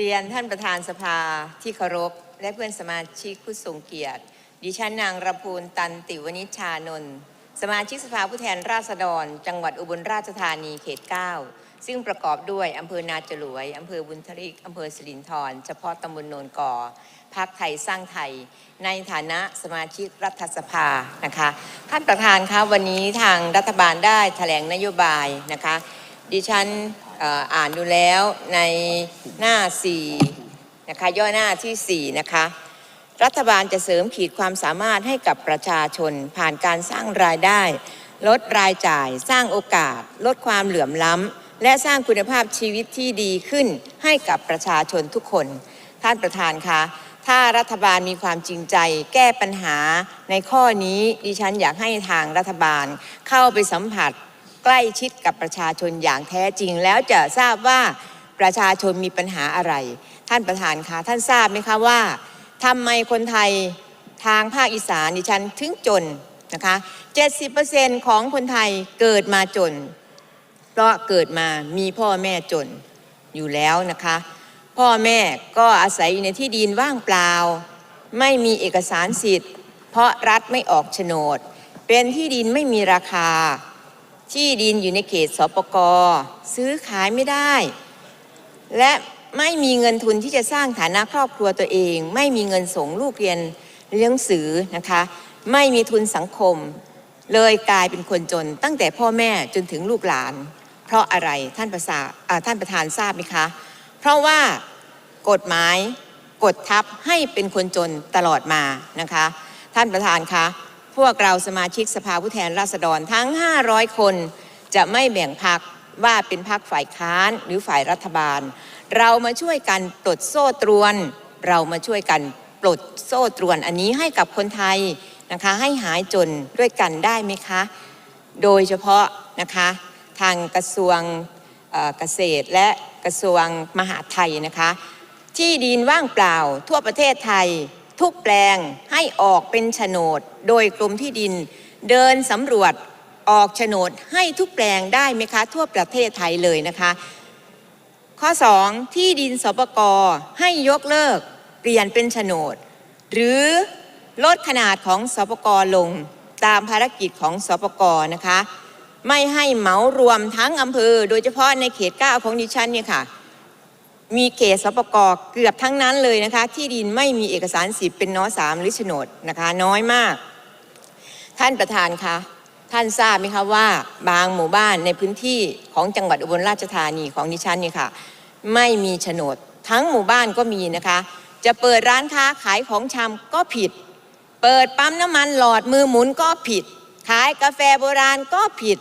เรียนท่านประธานสภาที่เคารพ และเพื่อนสมาชิกผู้ทรงเกียรติ ดิฉันนางระพูนตันติวนิชานนท์สมาชิกสภาผู้แทนราษฎร จังหวัดอุบลราชธานีเขต 9 ซึ่งประกอบด้วยอำเภอนาจรวยอำเภอบุญทริกอำเภอสิรินธรเฉพาะตำบลโนนก่อพักไทยสร้างไทย ในฐานะสมาชิกรัฐสภานะคะท่านประธานคะวันนี้ทางรัฐบาลได้แถลงนโยบายนะคะ ดิฉัน อ่านดูแล้วในหน้า4นะคะย่อหน้าที่ 4 นะคะ รัฐบาลจะเสริมขีดความสามารถให้กับประชาชน ผ่านการสร้างรายได้ ลดรายจ่าย สร้างโอกาส ลดความเหลื่อมล้ำ และสร้างคุณภาพชีวิตที่ดีขึ้นให้กับประชาชนทุกคน ท่านประธานคะถ้ารัฐบาลมีความจริงใจแก้ปัญหาในข้อนี้ดิฉันอยากให้ทางรัฐบาลเข้าไปสัมผัส ใกล้ชิดกับประชาชนอย่างแท้จริง แล้วจะทราบว่าประชาชนมีปัญหาอะไร ท่านประธานคะท่านทราบไหมคะว่าทำไมคนไทยทางภาคอีสานดิฉันถึงจนนะคะ70%ของคนไทยเกิดมาจน เพราะเกิดมามีพ่อแม่จนอยู่แล้วนะคะ พ่อแม่ก็อาศัยอยู่ในที่ดินว่างเปล่า ไม่มีเอกสารสิทธิ์ เพราะรัฐไม่ออกโฉนด เป็นที่ดินไม่มีราคา ที่ดินอยู่ในเขตสปกซื้อขายไม่ได้ และไม่มีเงินทุนที่จะสร้างฐานะครอบครัวตัวเอง ไม่มีเงินส่งลูกเรียนเลี้ยงสือนะคะ ไม่มีทุนสังคม เลยกลายเป็นคนจน ตั้งแต่พ่อแม่จนถึงลูกหลาน เพราะอะไรท่านประสาท่านประธานทราบไหมคะ เพราะว่ากฎหมายกดทับให้เป็นคนจนตลอดมานะคะ ท่านประธานคะ พวกเราสมาชิกสภาผู้แทนราษฎรทั้ง 500 คน จะไม่แบ่งพักว่าเป็นพักฝ่ายค้านหรือฝ่ายรัฐบาล เรามาช่วยกันปลดโซ่ตรวน เรามาช่วยกันปลดโซ่ตรวนอันนี้ให้กับคนไทยนะคะให้หายจนด้วยกันได้ไหมคะ โดยเฉพาะนะคะทางกระทรวงเอ่อเกษตรและกระทรวงมหาดไทยนะคะ ที่ดินว่างเปล่าทั่วประเทศไทย ทุกแปลงให้ออกเป็นโฉนด โดยกรมที่ดิน เดินสำรวจออกโฉนดให้ทุกแปลงได้ไหมคะ ทั่วประเทศไทยเลยนะคะ ข้อ 2 ที่ดินสปกให้ยกเลิกเปลี่ยนเป็นโฉนด หรือลดขนาดของสปกลงตามภารกิจของสปกนะคะ ไม่ให้เหมารวมทั้งอำเภอ โดยเฉพาะในเขต 9 ของดิฉันเนี่ยค่ะ มีเขตสปกเกือบทั้งนั้นเลยนะคะ ที่ดินไม่มีเอกสารสิทธิ์เป็นนอสามหรือโฉนดนะคะ น้อยมาก ท่านประธานคะท่านทราบไหมคะว่าบางหมู่บ้านในพื้นที่ของจังหวัดอุบลราชธานีของดิฉันนี่ค่ะ ไม่มีโฉนด ทั้งหมู่บ้านก็มีนะคะ จะเปิดร้านค้าขายของชำก็ผิด เปิดปั๊มน้ำมันหลอดมือหมุนก็ผิด ขายกาแฟโบราณก็ผิด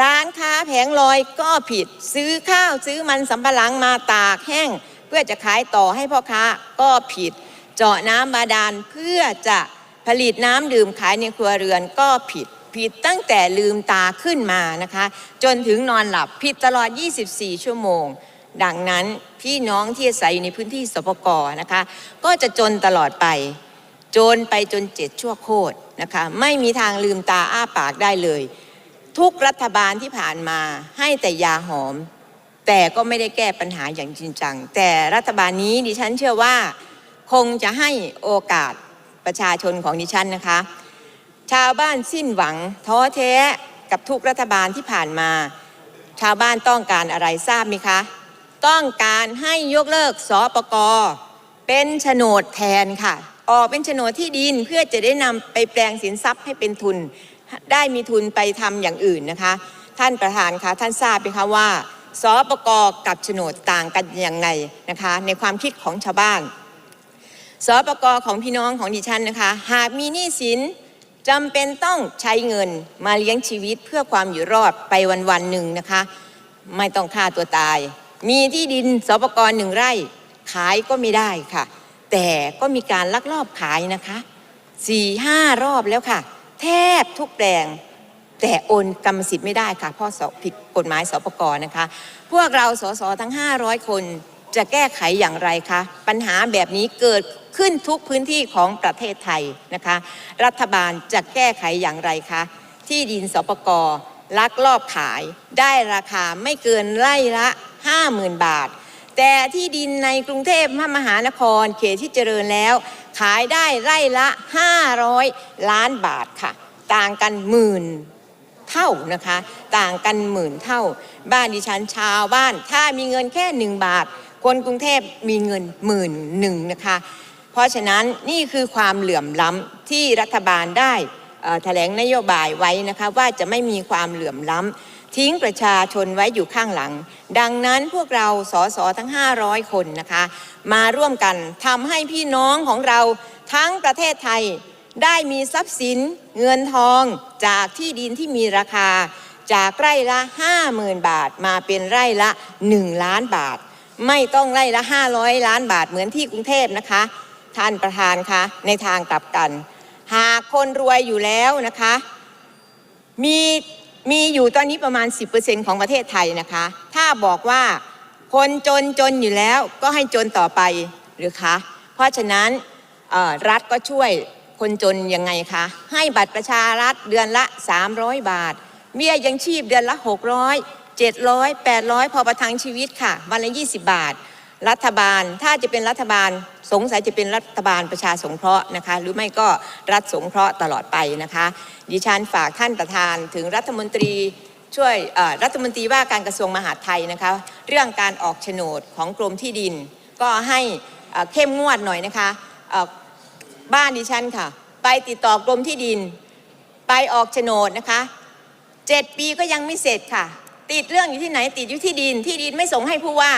ร้านค้าแผงลอยก็ผิด ซื้อข้าวซื้อมันสำปะหลังมาตากแห้ง เพื่อจะขายต่อให้พ่อค้าก็ผิด เจาะน้ำบาดาลเพื่อจะผลิตน้ำดื่มขายในครัวเรือนก็ผิดผิดตั้งแต่ลืมตาขึ้นมานะคะ จนถึงนอนหลับผิดตลอด 24 ชั่วโมง ดังนั้นพี่น้องที่อาศัยอยู่ในพื้นที่สปกนะคะ ก็จะจนตลอดไป จนไปจนเจ็ดชั่วโคตรนะคะ ไม่มีทางลืมตาอ้าปากได้เลย ทุกรัฐบาลที่ผ่านมาให้แต่ยาหอม แต่ก็ไม่ได้แก้ปัญหาอย่างจริงจัง แต่รัฐบาลนี้ดิฉันเชื่อว่า คงจะให้โอกาสประชาชนของดิฉันนะคะ ชาวบ้านสิ้นหวังท้อแท้กับทุกรัฐบาลที่ผ่านมา ชาวบ้านต้องการอะไรทราบไหมคะ ต้องการให้ยกเลิกสอปกเป็นโฉนดแทนค่ะ ออกเป็นโฉนดที่ดินเพื่อจะได้นำไปแปลงสินทรัพย์ให้เป็นทุน ได้มีทุนไปทำอย่างอื่นนะคะ ท่านประธานคะท่านทราบไหมคะว่าสอปกกับโฉนดต่างกันอย่างไรนะคะ ในความคิดของชาวบ้านสปกของพี่น้องของดิฉันนะคะ หากมีหนี้สินจำเป็นต้องใช้เงินมาเลี้ยงชีวิตเพื่อความอยู่รอดไปวันวันหนึ่งนะคะ ไม่ต้องฆ่าตัวตาย มีที่ดินสปกหนึ่งไร่ขายก็ไม่ได้ค่ะ แต่ก็มีการลักลอบขายนะคะสี่ห้ารอบแล้วค่ะ แทบทุกแปลง แต่โอนกรรมสิทธิ์ไม่ได้ค่ะเพราะผิดกฎหมายสปกรนะคะ พวกเราสสทั้ง 500 คนจะแก้ไขอย่างไรคะ ปัญหาแบบนี้เกิดขึ้นทุกพื้นที่ของประเทศไทยนะคะ รัฐบาลจะแก้ไขอย่างไรคะ ที่ดินสปกลักลอบขายได้ราคาไม่เกินไร่ละ 50,000 บาท แต่ที่ดินในกรุงเทพมหานครเขตที่เจริญแล้ว ขายได้ไร่ละ 500 ล้านบาทค่ะ ต่างกันหมื่นเท่านะคะ ต่างกันหมื่นเท่า บ้านดิฉันชาวบ้าน ถ้ามีเงินแค่หนึ่งบาท คนกรุงเทพมีเงินหมื่นหนึ่งนะคะ เพราะฉะนั้นนี่คือความเหลื่อมล้ำที่รัฐบาลได้แถลงนโยบายไว้นะคะว่าจะไม่มีความเหลื่อมล้ำ ทิ้งประชาชนไว้อยู่ข้างหลัง ดังนั้นพวกเราสสทั้ง 500 คนนะคะ มาร่วมกันทำให้พี่น้องของเราทั้งประเทศไทย ได้มีทรัพย์สินเงินทองจากที่ดินที่มีราคา จากไร่ละ 50,000 บาท มาเป็นไร่ละ 1 ล้านบาท ไม่ต้องไร่ละ 500 ล้านบาทเหมือนที่กรุงเทพนะคะ ท่านประธานคะในทางกลับกัน หากคนรวยอยู่แล้วนะคะ มี มีอยู่ตอนนี้ประมาณ 10%ของประเทศไทยนะคะ ถ้าบอกว่าคนจนจนอยู่แล้วก็ให้จนต่อไปหรือคะ เพราะฉะนั้นรัฐก็ช่วยคนจนยังไงคะ ให้บัตรประชารัฐเดือนละ 300 บาท เบี้ยยังชีพเดือนละ 600 700 800 พอประทังชีวิตค่ะ วันละ 20 บาท รัฐบาลถ้าจะเป็นรัฐบาลสงสัยจะเป็นรัฐบาลประชาสงเคราะห์นะคะ หรือไม่ก็รัฐสงเคราะห์ตลอดไปนะคะ ดิฉันฝากท่านประธานถึงรัฐมนตรีช่วยรัฐมนตรีว่าการกระทรวงมหาดไทยนะคะ เรื่องการออกโฉนดของกรมที่ดิน ก็ให้เข้มงวดหน่อยนะคะบ้านดิฉันค่ะ ไปติดต่อกรมที่ดิน ไปออกโฉนดนะคะเจ็ดปีก็ยังไม่เสร็จค่ะ ติดเรื่องอยู่ที่ไหนติดอยู่ที่ดินที่ดินไม่ส่งให้ผู้ว่า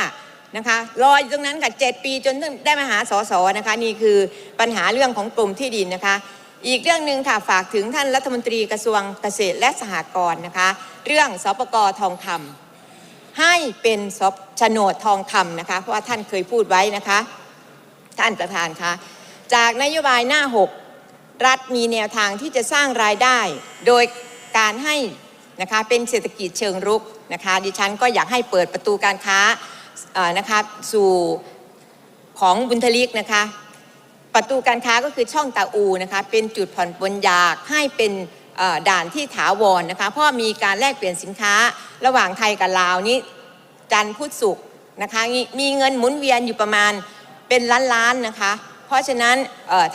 นะคะรออยู่ตรงนั้นกับเจ็ดปีจนได้มาหาสอสอนะคะ นี่คือปัญหาเรื่องของกรมที่ดินนะคะ อีกเรื่องหนึ่งค่ะฝากถึงท่านรัฐมนตรีกระทรวงเกษตรและสหกรณ์นะคะ เรื่องสปกทองคำให้เป็นสปโฉนดทองคำนะคะ เพราะว่าท่านเคยพูดไว้นะคะ ท่านประธานคะจากนโยบายหน้า 6 รัฐมีแนวทางที่จะสร้างรายได้ โดยการให้นะคะเป็นเศรษฐกิจเชิงรุกนะคะ ดิฉันก็อยากให้เปิดประตูการค้า นะคะสู่ของบุญทลิกนะคะประตูการค้าก็คือช่องตาอูนะคะเป็นจุดผ่อนปลนยากให้เป็นด่านที่ถาวรนะคะเพราะมีการแลกเปลี่ยนสินค้าระหว่างไทยกับลาวนี้จันพุทธสุกนะคะมีเงินหมุนเวียนอยู่ประมาณเป็นล้านล้านนะคะ เพราะฉะนั้น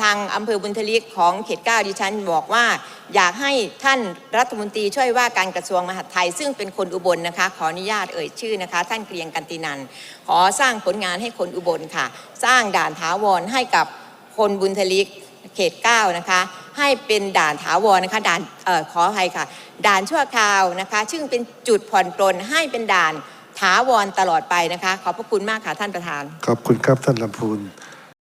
ทางอำเภอบุญทลิกของเขตเก้าดิฉันบอกว่า อยากให้ท่านรัฐมนตรีช่วยว่าการกระทรวงมหาดไทย ซึ่งเป็นคนอุบลนะคะ ขออนุญาตเอ่ยชื่อนะคะ ท่านเกรียงกันตินัน ขอสร้างผลงานให้คนอุบลค่ะ สร้างด่านถาวรให้กับคนบุญทลิกเขต9นะคะให้เป็นด่านถาวรนะคะด่านออขออภัยค่ะ ด่านชั่วคราวนะคะ ซึ่งเป็นจุดผ่อนปลนให้เป็นด่านถาวรตลอดไปนะคะ ขอบพระคุณมากค่ะท่านประธาน ขอบคุณครับท่านลำพูน